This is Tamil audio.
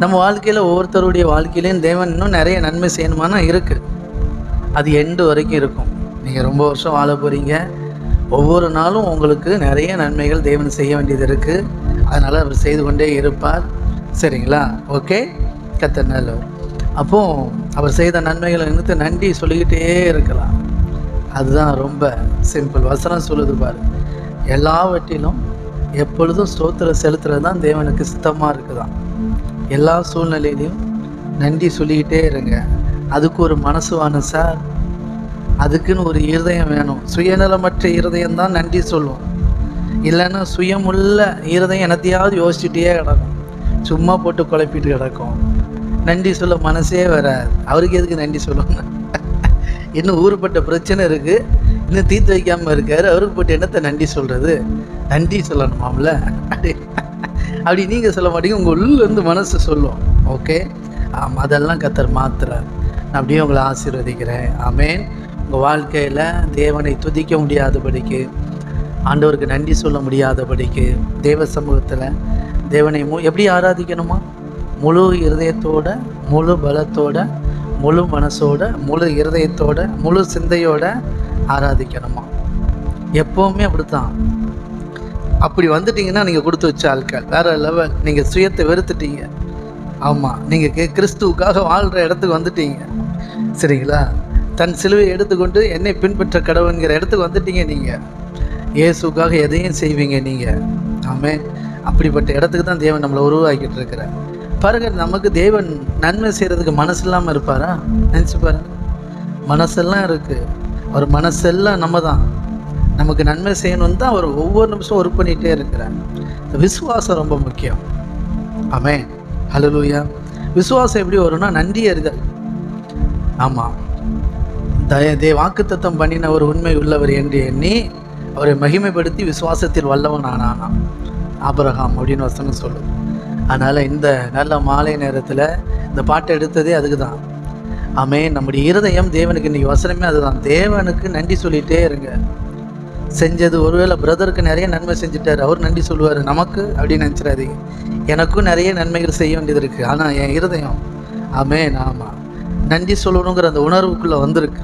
நம்ம வாழ்க்கையில் ஒவ்வொருத்தருடைய வாழ்க்கையிலையும் தேவன் இன்னும் நிறைய நன்மை செய்யணுமானா இருக்குது அது எண்டு வரைக்கும் இருக்கும். நீங்கள் ரொம்ப வருஷம் வாழ போகிறீங்க ஒவ்வொரு நாளும் உங்களுக்கு நிறைய நன்மைகள் தேவன் செய்ய வேண்டியது இருக்குது அதனால் அவர் செய்து கொண்டே இருப்பார். சரிங்களா? ஓகே? கத்த நல்லவர். அப்போ அவர் செய்த நன்மைகளை நினைத்து நன்றி சொல்லிக்கிட்டே இருக்கலாம். அதுதான் ரொம்ப சிம்பிள் வசனம் சொல்லுது பாரு. எல்லாவற்றிலும் எப்பொழுதும் ஸ்தோத்திரம் செலுத்துறது தான் தேவனுக்கு சித்தமாக இருக்குதான். எல்லா சூழ்நிலையிலையும் நன்றி சொல்லிக்கிட்டே இருங்க. அதுக்கு ஒரு மனசு வேணும் சார். அதுக்குன்னு ஒரு இருதயம் வேணும். சுயநலமற்ற இருதயம் தான் நன்றி சொல்லும். இல்லைன்னா சுயமுள்ள இருதயம் என்னத்தையாவது யோசிச்சுட்டே கிடக்கும். சும்மா போட்டு குழப்பிட்டு கிடக்கும். நன்றி சொல்ல மனசே வராது. அவருக்கு எதுக்கு நன்றி சொல்லணும்? இன்னும் ஊருப்பட்ட பிரச்சனை இருக்குது இன்னும் தீர்த்து வைக்காமல் இருக்காரு. அவருக்கு போட்டு என்னத்தை நன்றி சொல்கிறது நன்றி சொல்லணுமாம்ல? அப்படி அப்படி நீங்கள் சொல்ல மாட்டீங்க உங்கள் உள்ளேருந்து மனசு சொல்லும். ஓகே ஆமாம் அதெல்லாம் கத்தர் மாத்துறார். நான் அப்படியே உங்களை ஆசீர்வதிக்கிறேன். ஆமேன் உங்கள் வாழ்க்கையில் தேவனை துதிக்க முடியாதபடிக்கு ஆண்டவருக்கு நன்றி சொல்ல முடியாதபடிக்கு தேவ சமூகத்தில் தேவனை மு எப்படி ஆராதிக்கணுமா? முழு இருதயத்தோட முழு பலத்தோட முழு மனசோட முழு இருதயத்தோட முழு சிந்தையோட ஆராதிக்கணுமா? எப்போவுமே அப்படித்தான். அப்படி வந்துட்டீங்கன்னா நீங்கள் கொடுத்து வச்ச ஆட்கள். வேற லெவல். நீங்கள் சுயத்தை வெறுத்துட்டீங்க. ஆமாம் நீங்கள் கே கிறிஸ்துவுக்காக வாழ்கிற இடத்துக்கு வந்துட்டீங்க. சரிங்களா? தன் சிலுவை எடுத்துக்கொண்டு என்னை பின்பற்ற கடவுங்கிற இடத்துக்கு வந்துட்டீங்க நீங்கள் இயேசுக்காக எதையும் செய்வீங்க நீங்கள் ஆமே அப்படிப்பட்ட இடத்துக்கு தான் தேவன் நம்மளை உருவாக்கிட்டு இருக்கிறார். பாருங்க நமக்கு தேவன் நன்மை செய்கிறதுக்கு மனசு இல்லாமல் இருப்பாரா? நினச்சி பாருங்க. மனசெல்லாம் இருக்குது ஒரு மனசெல்லாம் நம்ம தான். நமக்கு நன்மை செய்யணும்னு தான் அவர் ஒவ்வொரு நிமிஷம் ஒர்க் பண்ணிகிட்டே இருக்கிறார். விசுவாசம் ரொம்ப முக்கியம். ஆமே ஹலலூயா விசுவாசம் எப்படி வரும்னா நன்றி அறிதல். ஆமாம் தய தே வாக்குத்தத்தம் பண்ணின ஒரு உண்மை உள்ளவர் என்று எண்ணி அவரை மகிமைப்படுத்தி விசுவாசத்தில் வல்லவன் ஆனானாம் ஆபரகாம் அப்படின்னு வசனம் சொல்லுது அதனால் இந்த நல்ல மாலை நேரத்தில் இந்த பாட்டை எடுத்ததே அதுக்கு தான் ஆமே நம்முடைய இருதயம் தேவனுக்கு இன்றைக்கி வசனமே அதுதான். தேவனுக்கு நன்றி சொல்லிகிட்டே இருங்க. செஞ்சது. ஒருவேளை பிரதருக்கு நிறைய நன்மை செஞ்சுட்டாரு. அவர் நன்றி சொல்லுவார். நமக்கு அப்படின்னு நினச்சிடாதீங்க. எனக்கும் நிறைய நன்மைகள் செய்ய வேண்டியது இருக்குது ஆனால் என் இருதயம் ஆமே. ஆமாம் நன்றி சொல்லணுங்கிற அந்த உணர்வுக்குள்ளே வந்திருக்கு.